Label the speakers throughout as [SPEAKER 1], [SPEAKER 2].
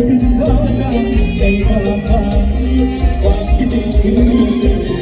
[SPEAKER 1] ชีวิตขอจำในความฝันความคิดถึง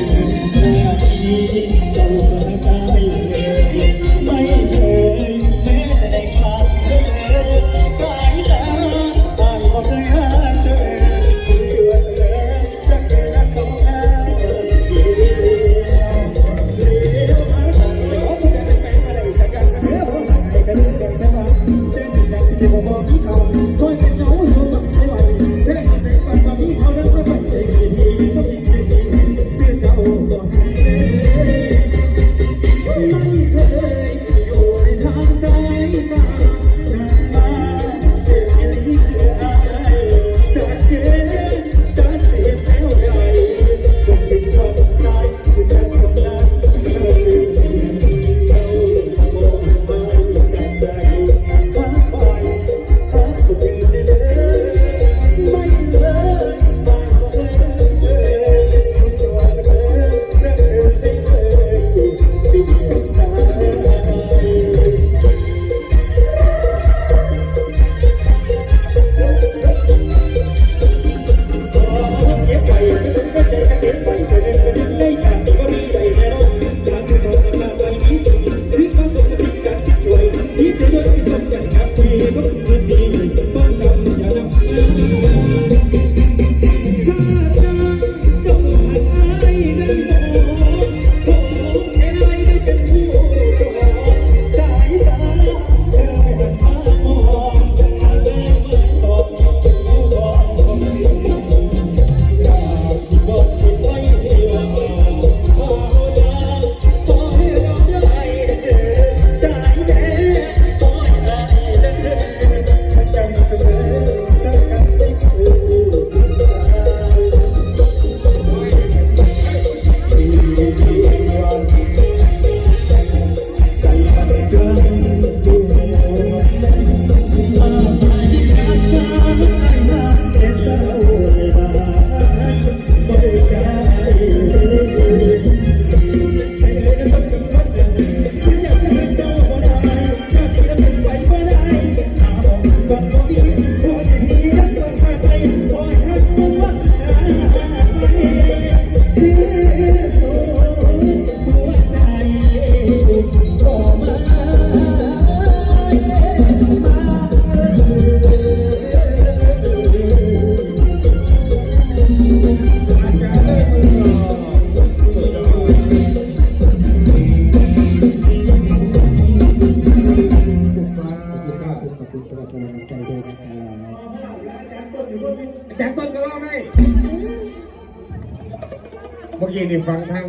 [SPEAKER 1] เมื่อกี้นี่ฟังทั้ง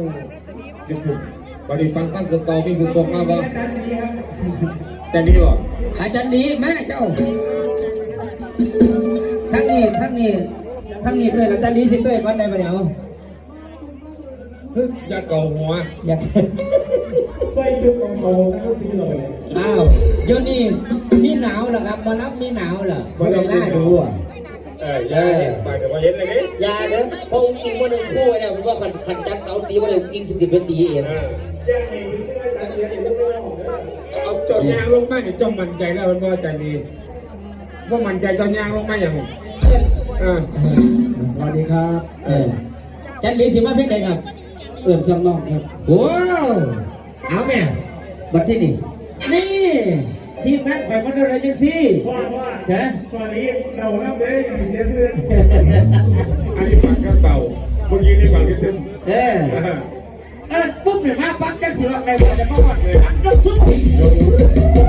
[SPEAKER 1] ยูทูบวันนี้
[SPEAKER 2] ฟังทั้งเกือบต่อมีผู้ชมมาบ่จะดีบ่
[SPEAKER 3] อาจารย์ดีแม่เจ้าทั้งนี้ทั้งนี้ทั้งนี้ด้วยอาจารย์ดีสิด้วยก่อนได้ปะเนี่ยเอา
[SPEAKER 2] เฮ้ยอย่าเกาหัว
[SPEAKER 3] อยาก
[SPEAKER 1] ใส่ชุดของโตนะทุกทีเลย
[SPEAKER 3] อ้าวเดี๋ยวนี้มีหนาวเหรอครับมารับมีหนาวเหรอบ่ได้ล่าดูอะ
[SPEAKER 2] เอยาเนี่ยไปเดี๋ยวเห็นเลยนี่
[SPEAKER 3] อยาเด้อเพราะอุ้งอิงมาหนึ่งคู่เนี่ยผมว่าขันขันจัดเตาตีมาเลยอุ้งอิงสกิดเป็นตีเอง
[SPEAKER 2] เออ
[SPEAKER 1] แจ้งเองที่อาจองก็ไม่ออกเลยา
[SPEAKER 2] งลงมาเนี่ยจ้องมั่นใจแล้วมันบ่อาจารย์ดีว่ามั่นใจจาะยางลงมาอย่าง
[SPEAKER 1] สวัสดีครับ
[SPEAKER 3] เออจันลีสิมาเพชรใดครับ
[SPEAKER 1] เอิ่มซ้ำนอกครับ
[SPEAKER 3] ว้าวเอาแม่บัดที่นี่นี่ ทีมงานข่อยมันอะไรจังซี่
[SPEAKER 1] ว่าว่า
[SPEAKER 3] นะ
[SPEAKER 1] ตอนนี้เราเริ่มได้เสียเพื่อน
[SPEAKER 2] อันนี้ฟังข้างเต่าเมื่อกี้นี่ฟังที่ถึง
[SPEAKER 3] เออ
[SPEAKER 2] เออ
[SPEAKER 3] เออปุ๊บเนี่ยมาปั๊บจังสิว่าในบ่จะมาหมดเลยอันก็สู้
[SPEAKER 1] อ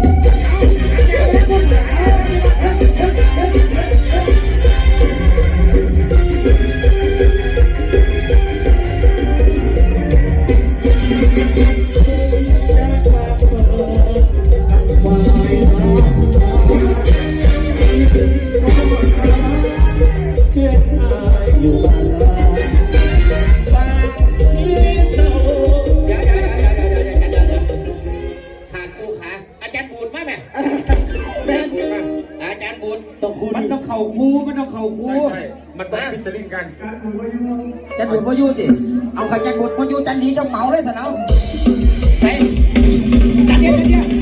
[SPEAKER 1] ต้องคู
[SPEAKER 3] มัน
[SPEAKER 1] นี่
[SPEAKER 3] ต้องเข่าคู่มันต้องเข่าคู่
[SPEAKER 2] ใช่ใช่มันต้องพิจารณากัน
[SPEAKER 1] การดูว่ายัง
[SPEAKER 3] จันบุญพ่อยูสิเอาขจันบุญพ่อยูจันลีจะเหมาเลยสนเอาไปจันเดียวจันเดียว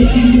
[SPEAKER 3] Yeah.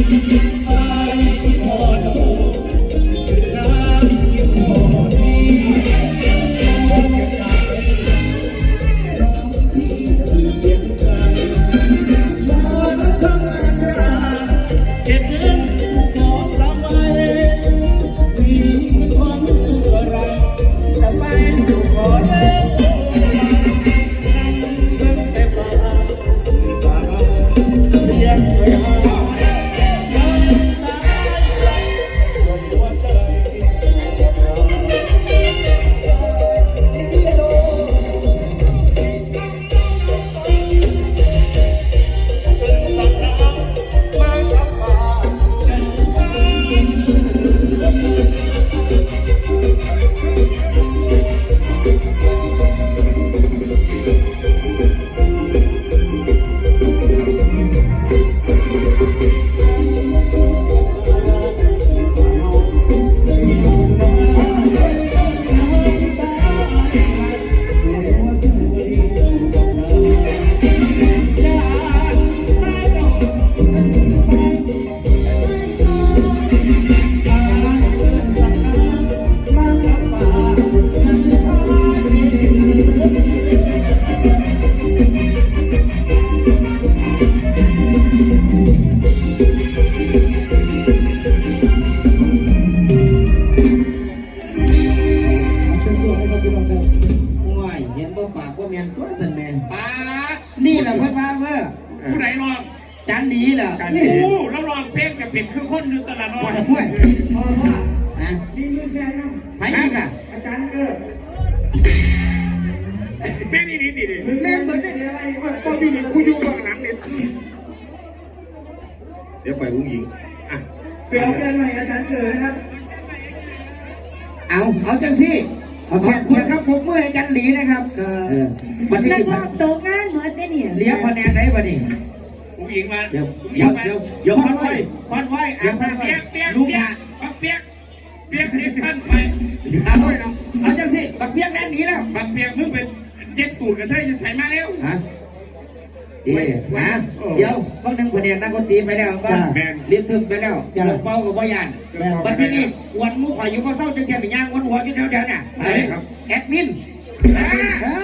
[SPEAKER 3] แม่นตัวสันแม่
[SPEAKER 4] ป้า
[SPEAKER 3] นี่แหละเพิ่นว่าเว้อ
[SPEAKER 4] ผู้ใดร้อง
[SPEAKER 3] จันดีล่ะ
[SPEAKER 2] จัน
[SPEAKER 4] โอ้
[SPEAKER 2] ดี
[SPEAKER 4] โหแล้วร้องเพลงกับเป็นคือคนหนึงตลอดเนาะ
[SPEAKER 3] ห้วยฮะ
[SPEAKER 1] มีมือแค่น้
[SPEAKER 3] ไปอีกอะำ
[SPEAKER 1] อาจารย์เกิด
[SPEAKER 4] เพลงนี้ดีดีดิ
[SPEAKER 1] เล่นเหมือนได้อะไรวะ
[SPEAKER 4] ตัวอยู่นี่กูอยู่เบื้องหลังเนี่ยเดี๋ยวไปผู้หญิงอะ
[SPEAKER 1] เปลี่ยนกันใหม่อาจารย์เกิดนะครับ
[SPEAKER 3] เอาเอาจังสิ ขอบคุณครับผมเมื่อจันหลีนะครับเออวันที่
[SPEAKER 5] นัก
[SPEAKER 3] สิบ
[SPEAKER 5] ร้องตกงานเหมือนเนี่ย
[SPEAKER 3] เลี้ยงคะแนนได้ป่ะนี่
[SPEAKER 4] ผู้หญิงมา
[SPEAKER 3] เดี๋ยวเดี๋ยวเดี๋ยวเดี๋ยวควันไว้ควันไว้อะควันไว้
[SPEAKER 4] เปียกเปียก
[SPEAKER 3] ลูก
[SPEAKER 4] เปีย
[SPEAKER 3] หาก
[SPEAKER 4] บักเปียกเปียกเรียกท่านไป
[SPEAKER 3] เอาไว้เนาะเอาจังสิบักเปียกแล่นหนีแล้ว
[SPEAKER 4] บักเปียกมึงเป็นเจ็บตูดกันเถอะจะใส่มาแล้ว
[SPEAKER 3] ฮะ เอ๊ะฮะเดี๋ยวบางหนึ่งคะแนนนักดนตรีไปแล้วก็เรียนถึงไปแล้วเดือเป้ากับบ่ยานบัดทีนี้กวนหมูข่อยอยู่บ่เศร้าจังแค่นย่างวนหัวอยู่แถวๆเนี่ยแอดมิน
[SPEAKER 4] อ่า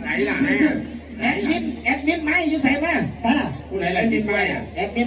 [SPEAKER 4] ใส่หลังให้อะ
[SPEAKER 3] แอดมินแอดมินไม่อยู่ใส่มา
[SPEAKER 1] ใช่ล่ะ
[SPEAKER 4] ผู้ใดไรที่ใส่อะ
[SPEAKER 3] แอดมิน